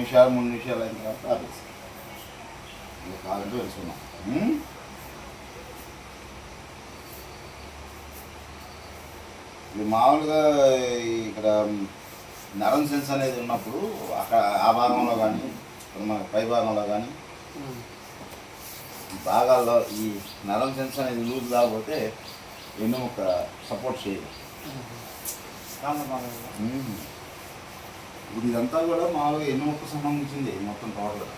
నిమిషాలు మూడు నిమిషాలు అయిన తర్వాత ఆపేసి. ఇక కావాలంటే తెలుసుకున్నాం? ఇది మామూలుగా ఇక్కడ నరం సెన్స్ అనేది ఉన్నప్పుడు అక్కడ ఆ భాగంలో కానీ మన పై భాగంలో కానీ భాగాల్లో ఈ నరం సెన్స్ అనేది లూజ్ కాకపోతే వెన్నుముక్క సపోర్ట్ చేయదు. ఉమ్. ఇప్పుడు ఇదంతా కూడా మామూలుగా ఎన్నుముక్క సంబంధించింది మొత్తం టోటల్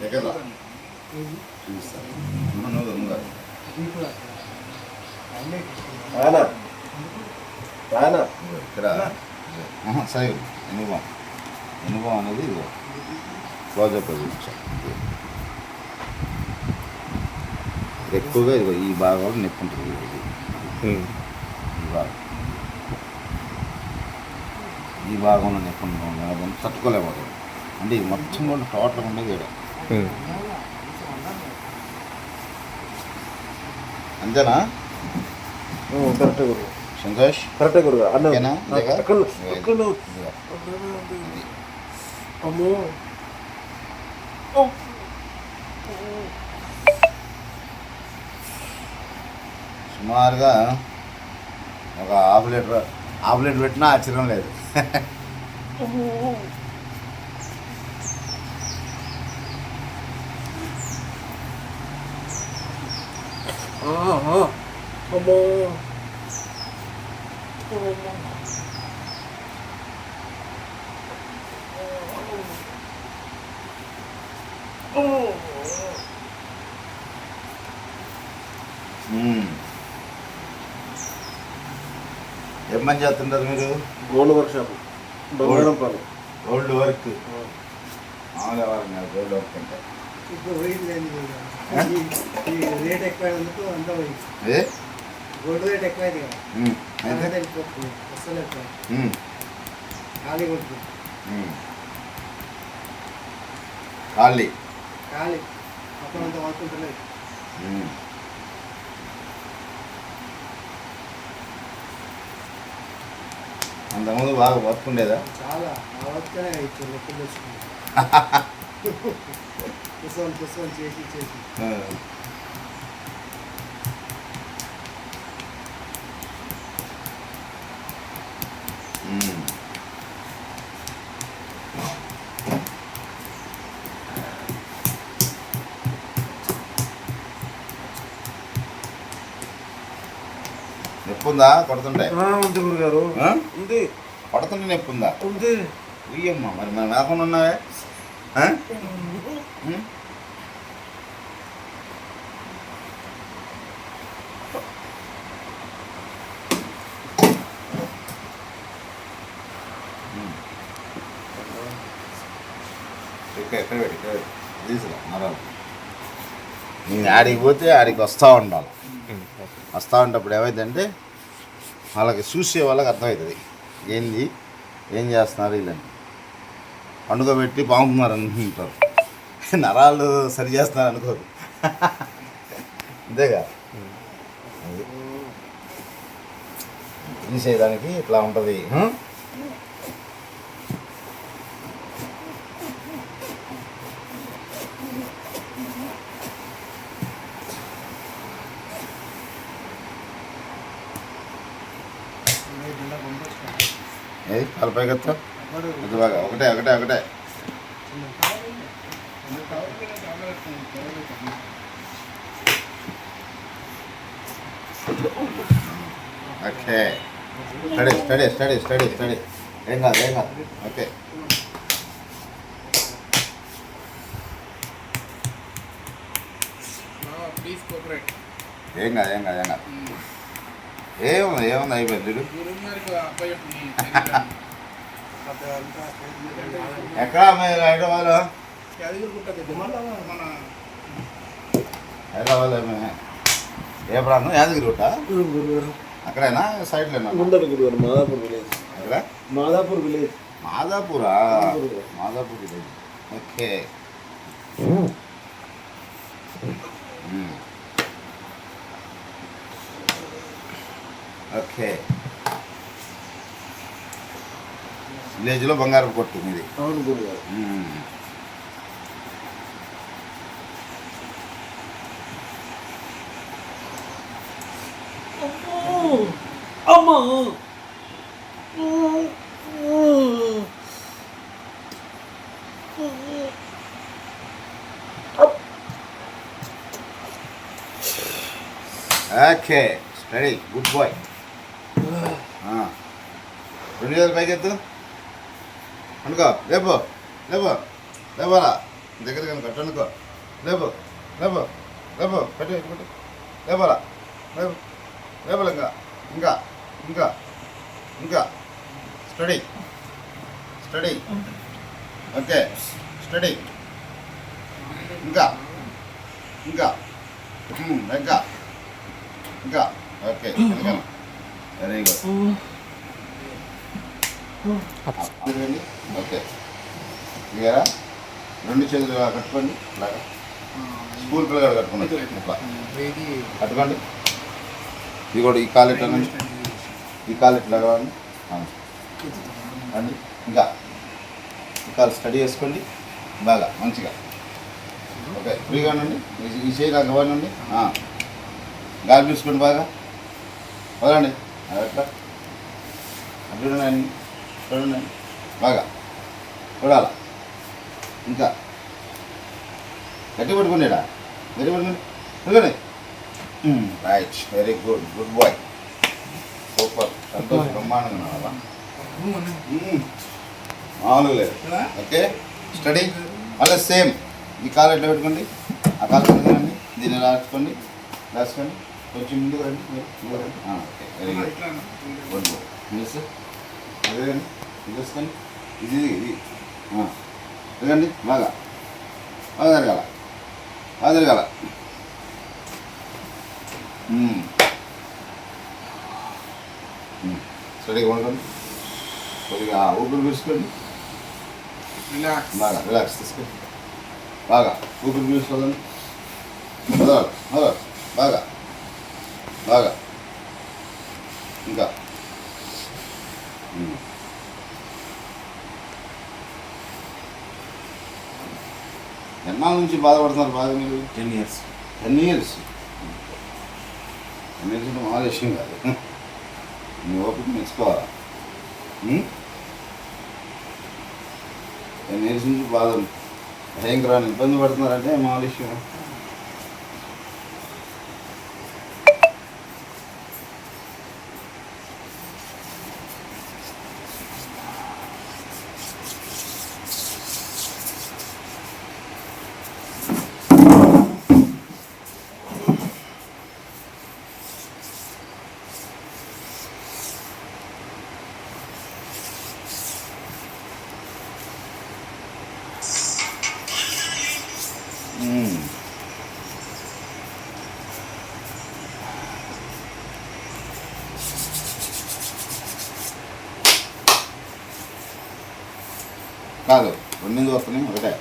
దగ్గర చూపిస్తాను నువ్వు నువ్వు ఇక్కడ. సరే. ఎనుభవం ఎనుభవం అనేది ఇదిగో. క్లోజప్ చూపించాం ఎక్కువగా ఇదిగో ఈ భాగంలో నొప్పి ఉంటుంది. ఇది ఈ భాగం. ఈ భాగంలో నొప్పి తట్టుకోలేకపోతుంది అంటే ఇది మొత్తం కూడా టోటల్ ఉండేది ఇక్కడ అంతేనా? కరెక్ట్ గురు సంతోష్? కరెక్ట్ గురు. అన్న. అమ్మో. సుమారుగా ఒక హాఫ్ లీటర్ హాఫ్ లీటర్ పెట్టినా ఆశ్చర్యం లేదు. అమ్మో. ఏం పని చేస్తుంటారు మీరు? గోల్డ్ వర్క్ షాప్ బంగారం పని గోల్డ్ వర్క్. మామూలు గోల్డ్ వర్క్ అంటే. ఇప్పుడు పోయిందండి ఈ రేట్ ఎక్కువైనందుకు అంతా పోయింది ఏ? గోల్డ్ రేట్ ఎక్కువైంది కదా. వెళ్ళిపోతుంది ఎక్కువ. ఖాళీ కొడుతుంది. ఖాళీ. ఖాళీ. అప్పుడు అంత వాడుకుంటలేదు అంతకుముందు బాగా వర్క్ ఉండేదా చాలా ఆ వర్క్నే ఇచ్చారు లెక్కలు తెచ్చుకున్నాను కూర్చొని కూర్చొని చేసి. చేసి ఉందా? కొడుతుంటే? ఉంది గురు గారు ఆ? ఉంది. కొడుతుంటే నొప్పి ఉందా? ఉంది. ఉయ్యమ్మ మరి మనం మేకుండా ఉన్నావే. ఇక్కడ ఎక్కడ పెట్టి ఇక్కడ. తీసుకురా నేను ఆడికి పోతే ఆడికి వస్తూ ఉండాలి. వస్తూ ఉంటప్పుడు ఏమైందంటే వాళ్ళకి చూసే వాళ్ళకి అర్థమవుతుంది. ఏంది? ఏం చేస్తున్నారు వీళ్ళని? పండుగబెట్టి బాగుంటున్నారు అనుకుంటారు నరాలు సరి చేస్తున్నారు అనుకోరు. అంతేగా? అది. తీసేయడానికి ఇట్లా ఉంటుంది హ? ఏది తలపై కదా అది బాగా ఒకటే ఒకటే ఒకటే. Okay. Steady steady steady steady steady. ఏం కాదు ఏం కాదు. ఓకే. ఏం కాదు ఏం కాదు ఏం కాదు. ఏముంది ఏముంది అయిపోయింది ఎక్కడ మీరు యాదగిరిగుట్ట హైదరాబాద్లో? ఏమే? ఏ ప్రాంతం? యాదగిరి గుట్ట గురు గారు అక్కడేనా? సైడ్లోనా? ముందర గురు గారు మాదాపూర్ విలేజ్. అక్కడ మాదాపూర్ విలేజ్. మాదాపూరా మాదాపూర్. ఓకే. ఓకే. విలేజ్లో బంగారం కొట్టు ఇది అవును గురుగారు. మ్మ్. అమ్మా. Okay steady good boy. రెండు వేల పైకి ఎత్తు అనుకో లేపు లేపు లేపాలా? దగ్గర కానీ కట్టు అనుకో. లేపు లేపు లేపు పెట్టు ఇటు పెట్టు. లేపాలా? లేపు లేపాలి ఇంకా? ఇంకా ఇంకా ఇంకా. స్టడీ స్టడీ ఓకే స్టడీ ఇంకా ఇంకా. Hmm, ఇంకా. ఇంకా. Okay very good okay. ఇక రెండు చేతులు కట్టుకోండి ఇలాగా. స్కూల్ పిల్లగాడు కట్టుకోండి ఇట్లా. కట్టుకోండి. ఇది కూడా ఈ కాలు రండి. ఈ కాలు కావాలి రండి ఇంకా. ఈ కాలు స్టడీ చేసుకోండి. బాగా మంచిగా. ఓకే ఫ్రీగా ఉండండి. ఈ- చేయి నాకు ఇవ్వండి గాలి తీసుకోండి బాగా. వదలండి. అది ఎట్లా? అటు చూడండి. బాగా. చూడాల? ఇంకా. గట్టి పట్టుకోండిడా గట్టి పట్టుకోండి right very good good boy super Santosh బ్రహ్మాండంగా ఉన్నావా? మ్మ్. మామూలుగా లేదు ఓకే స్టడీ మళ్ళీ సేమ్ ఈ కాలు ఎట్లా పెట్టుకోండి? ఆ కాలు పెట్టుకోండి దీన్ని రాసుకోండి రాసుకోండి. కొంచెం ముందుకు రండి. మీరు okay very good good boy next అదే రండి ఇది ఇది ఇది. ఆ, తిరగండి బాగా. బాగా జరగాల. బాగా జరగాల. స్టడీగా ఉండకండి కొద్దిగా ఊపిరి పీల్చుకోండి. రిలాక్స్. బాగా రిలాక్స్ తీసుకోండి. బాగా ఊపిరి పీల్చుకోదండి బాగా ఇంకా ఉమ్. ఎన్నాళ్ళ నుంచి బాధపడుతున్నారు బాగా మీరు? Ten years ten years ten years మామూలు విషయం కాదు. మీ ఓపిక మెచ్చుకోవాలా టెన్ ఇయర్స్ నుంచి బాధ భయంకరమైన ఇబ్బంది పడుతున్నారంటే మామూలు విషయం ఉమ్. కాదు రెండింది వస్తున్నాయి ఒకటే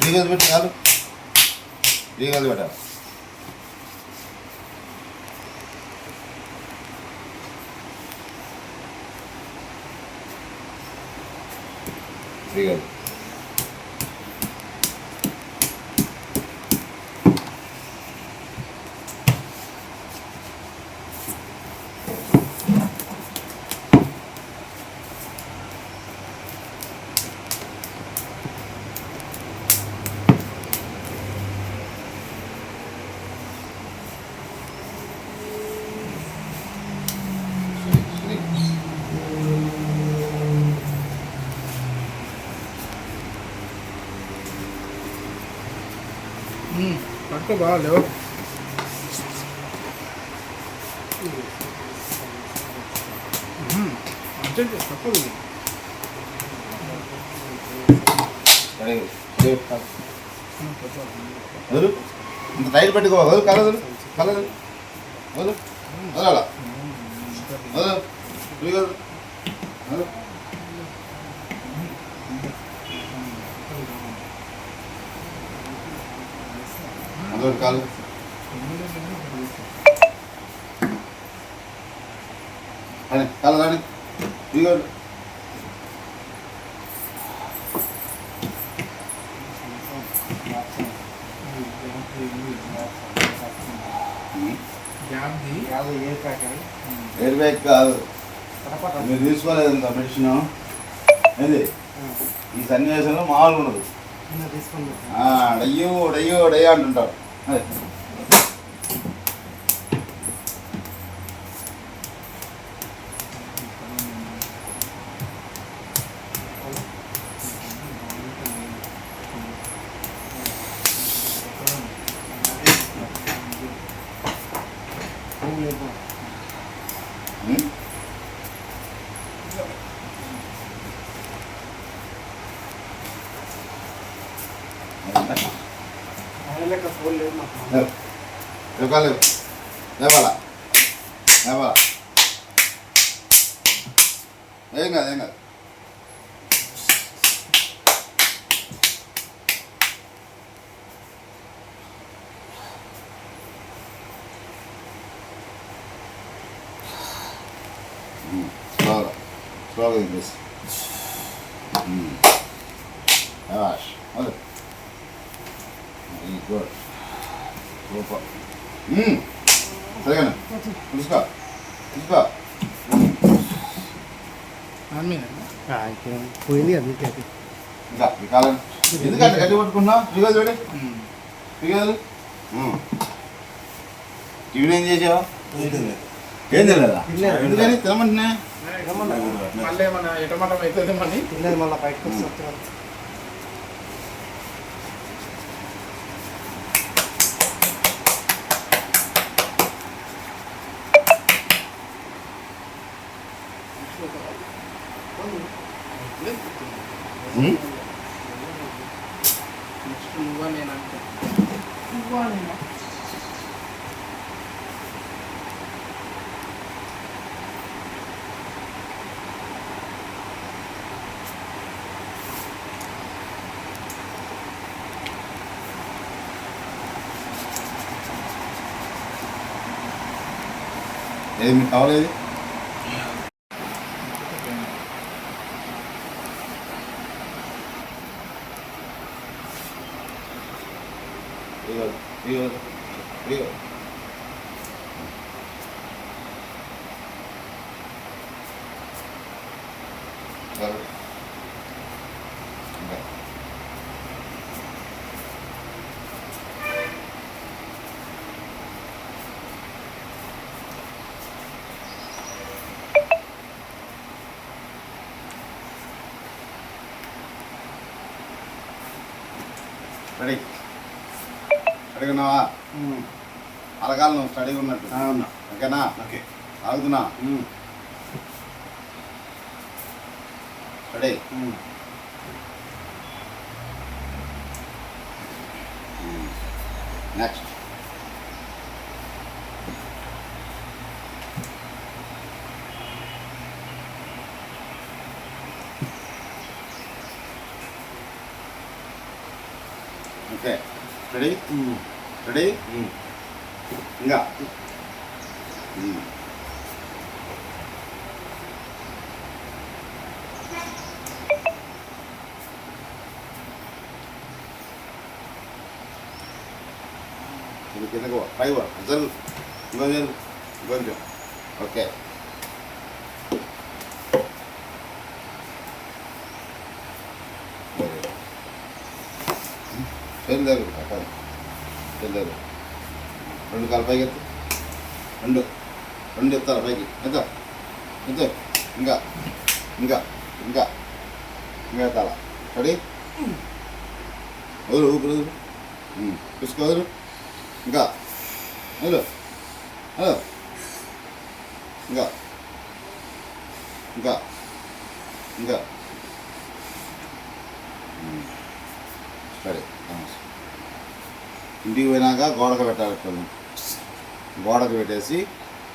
ఫ్రీగా పెట్టి కాదు ఫ్రీగా పెట్టాలి. ఫ్రీగా సరే సరే పట్టుకో బాగా అర్జెంట్ తప్పదు ఇంత టైర్ పెట్టుకో వదులు కలదు కలదు వదులు వదలాల వదులు కాలు కాలు ఎయిర్ బ్యాగ్ కాదు. మీరు తీసుకోలేదు ఇంకా మెడిసిన్. ఏంది? ఈ సన్నివేశంలో మామూలుగా ఉండదు. తీసుకుంది ఆ, డయ్యో డయ్యో డయ్యో అంటుంటారు. అదే. ఉం? లెక్క ఫోన్ లేదు మాకు లేవు. లేవు కాలు లేవు. లేవాలా లేవాలా ఏం కాదు ఏం కాదు ఉమ్, స్లోగా స్లోగా ఇంగ్లీష్ శభాష్ వదిలు. వెరీ గుడ్ సూపర్ సరేనా దాని మీద పోయింది ఇంకా ఈ కాలం. ఎందుకంటే గట్టి పట్టుకున్నావు ఫిగర్ చూడి ఫిగర్ టిఫిన్ ఏం చేసావు? ఏం తెలియదా తినలేదు. ఎందుకని తినమంటున్నా మళ్ళీ మన ఎటమటం అవుతుంది మని తిన్నది మళ్ళీ బయటకు వస్తుంది ఉమ్? నెక్స్ట్ నువ్వా నేను అంటే ఏది మీకు కావలేదు ఫిగర్ ఫిగర్ ఫిగర్ ఇంకా రెడీ రెడీ ఉన్నావా అలగాలి నువ్వు స్టడీగా ఉన్నట్టు. ఓకేనా? Okay. ఆగుతున్నా ready next okay ready ready ఇంకా ఉమ్. ఇది కిందకు పో, పై పో, జరుగు ఇంకో జరుగు ఇంకొంచెం ఓకే చేతులు జరుగు పక్కన చేతులు రెండు కాలు పైకి ఎత్తు. రెండు. రెండు ఎత్తాలి పైకి. ఎత్త. ఎంత ఇంకా. ఇంకా. ఇంకా. ఇంకా ఎత్తాలా. రెడీ? వదులు ఊపిరి వదులు. ఉమ్, వదులు. ఇంకా. హలో హలో ఇంకా. ఇంకా. ఇంకా. సరే ఇంటికి పోయినాక గోడకు పెట్టాలి పిల్లలు గోడకు పెట్టేసి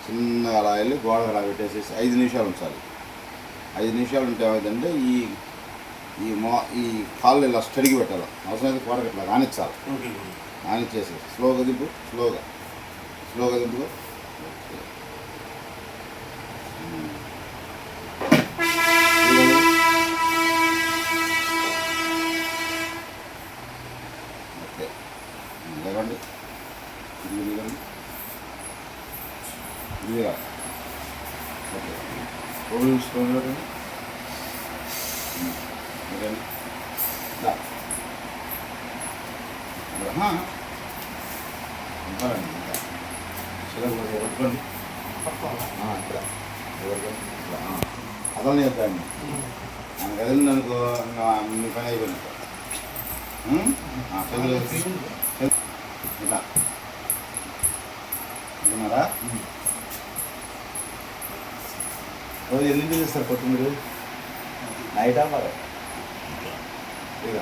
చిన్నగా అలా వెళ్ళి గోడకు అలా పెట్టేసేసి ఐదు నిమిషాలు ఉంచాలి. ఐదు నిమిషాలు ఉంటే ఏమైందంటే ఈ ఈ మో ఈ కాళ్ళు ఇలా స్టడిగి పెట్టాలి. అవసరమైతే కూరకు ఇట్లా రానిచ్చాలి. రానిచ్చేసి స్లోగా దింపు. స్లోగా. స్లోగా దింపుకో ఉంటారండి ఇంకా చిలక పట్టుకోండి. ఇక్కడ. పట్టుకోండి. అదలని చెప్పండి ఆయన కదిలింది అనుకో మీ పని అయిపోయినట్టు. ఇలా. రోజు ఎన్నింటికి చేస్తారు పొట్టు మీరు? నైటా మరి? ఇక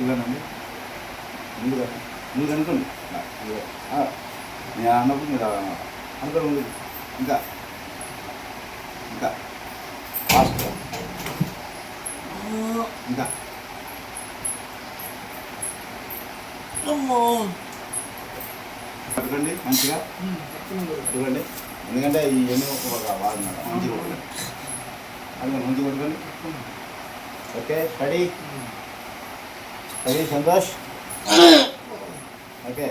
ఇవ్వనండి ముందుగా ముందు అనుకోండి. నేను అన్నప్పుడు మీరు అన్నమాట ఇంకా ఇంకా ఫాస్ట్ ఇంకా పట్టుకోండి మంచిగా చూడండి ఎందుకంటే ఈ ఎన్ని ఒక వాడినాడు మంచిగా అందులో అది మంచిగా కొట్టుకోండి okay steady steady Santosh okay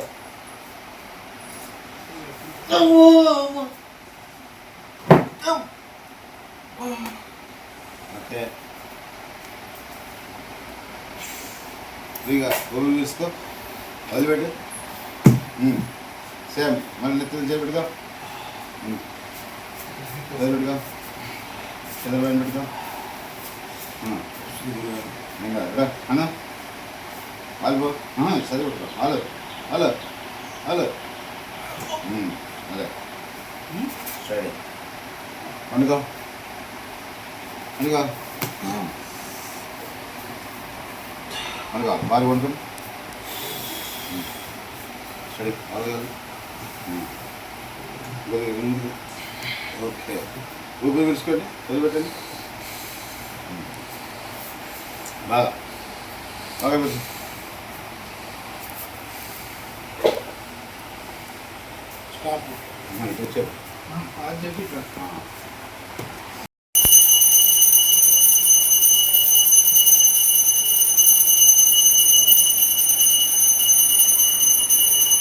okay ఫ్రీగా గోబీ తీసుకో వదిలిపెట్టు ఉమ్. సేమ్ మళ్ళీ నెత్తులు చేపెట్టుకో ఉమ్. వదిలిపెట్టుకో చంద్రబాబు పెట్టుకో ఉమ్. ఇంకా రా అన్న వాళ్ళు చదివిపెట్టుకో హలో హలో హలో అదే సరే వండుకో వండుకో వండుకో బాగా వండుకో సరే అలాగే ఓకే ఊపిరి పిలుచుకోండి వదిలిపెట్టండి బాగా బాగా పెట్టు అది చెప్పి.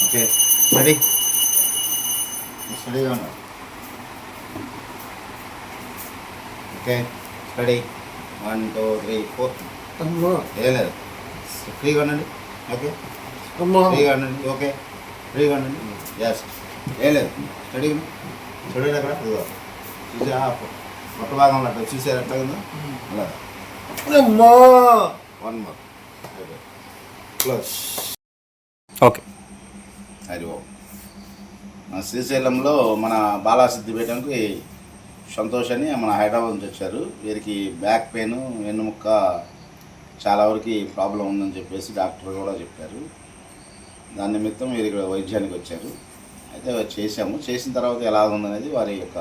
ఓకే స్టడీ స్టడీగా ఉన్నావు okay steady one two three four. ఏ లేదు. ఫ్రీగా ఉండండి. ఓకే? ఫ్రీగా ఉండండి. ఓకే? ఫ్రీగా ఉండండి. ఎస్ ఏ లేదు స్టడీ స్టడీ అక్కడ ఇదిగో. చూసా మొట్ట భాగంలో అట్లా చూసారు ఎట్లా ఉందో? అలా. అమ్మా! One more close okay. Hari Om. మన శ్రీశైలంలో మన బాలాసిద్ధి పీఠంకి సంతోష్ అని మన హైదరాబాద్ నుంచి వచ్చారు. వీరికి బ్యాక్ పెయిన్ వెన్నుముక్క చాలా వరకు ప్రాబ్లం ఉందని చెప్పేసి డాక్టర్ కూడా చెప్పారు. దాని నిమిత్తం వీరు ఇక్కడ వైద్యానికి వచ్చారు. అయితే చేసాము చేసిన తర్వాత ఎలా ఉందనేది వారి యొక్క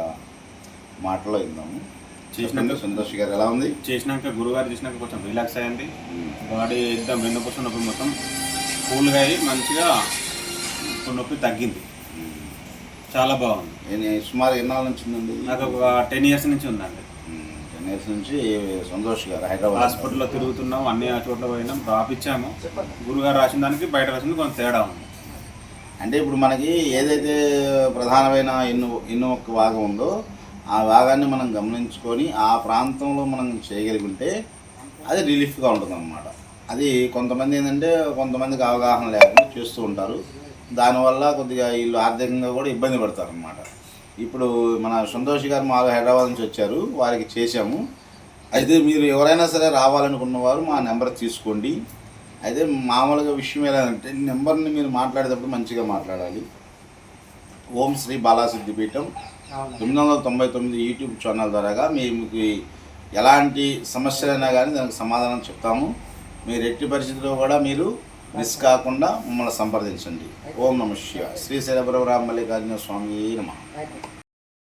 మాటలో విందాము. చేసినాక సంతోష్ గారు ఎలా ఉంది? చేసినాక గురుగారు చేసినాక కొంచెం రిలాక్స్ అయ్యింది బాడీ ఎగ్దం వెన్నుపూస నొప్పి మొత్తం కూల్గా అయ్యి మంచిగా నొప్పి తగ్గింది. చాలా బాగుంది. సుమారు ఎన్నాళ్ళ నుంచి ఉందండి? నాకు ఒక టెన్ ఇయర్స్ నుంచి ఉందండి. టెన్ ఇయర్స్ నుంచి సంతోష్ గారు హైదరాబాద్ హాస్పిటల్లో తిరుగుతున్నాం అన్ని చోట్ల పోయినాం రాపిచ్చాము. గురుగారు రాసిన దానికి బయట రాసింది కొంచెం తేడా ఉంది. అంటే ఇప్పుడు మనకి ఏదైతే ప్రధానమైన ఇన్ను ఇన్ను ఒక భాగం ఉందో ఆ భాగాన్ని మనం గమనించుకొని ఆ ప్రాంతంలో మనం చేయగలిగితే అది రిలీఫ్గా ఉంటుందన్నమాట. అది కొంతమంది ఏంటంటే కొంతమందికి అవగాహన లేకుండా చేస్తూ ఉంటారు. దానివల్ల కొద్దిగా వీళ్ళు ఆర్థికంగా కూడా ఇబ్బంది పడతారు అనమాట ఇప్పుడు మన సంతోష్ గారు మా హైదరాబాద్ నుంచి వచ్చారు వారికి చేశాము. అయితే మీరు ఎవరైనా సరే రావాలనుకున్న వారు మా నెంబర్ తీసుకోండి. అయితే మామూలుగా విషయం ఏంటంటే నెంబర్ని మీరు మాట్లాడేటప్పుడు మంచిగా మాట్లాడాలి. ఓం శ్రీ బాలాసిద్ధిపీఠం తొమ్మిది వందల తొంభై తొమ్మిది యూట్యూబ్ ఛానల్ ద్వారాగా మీకు ఎలాంటి సమస్యలైనా కానీ దానికి సమాధానం చెప్తాము. మీరు ఎట్టి పరిస్థితుల్లో కూడా మీరు మిస్ కాకుండా మమ్మల్ని సంప్రదించండి. ఓం నమ శివ శ్రీ శైలబ్రవరామ మల్లికార్జున స్వామి నమ.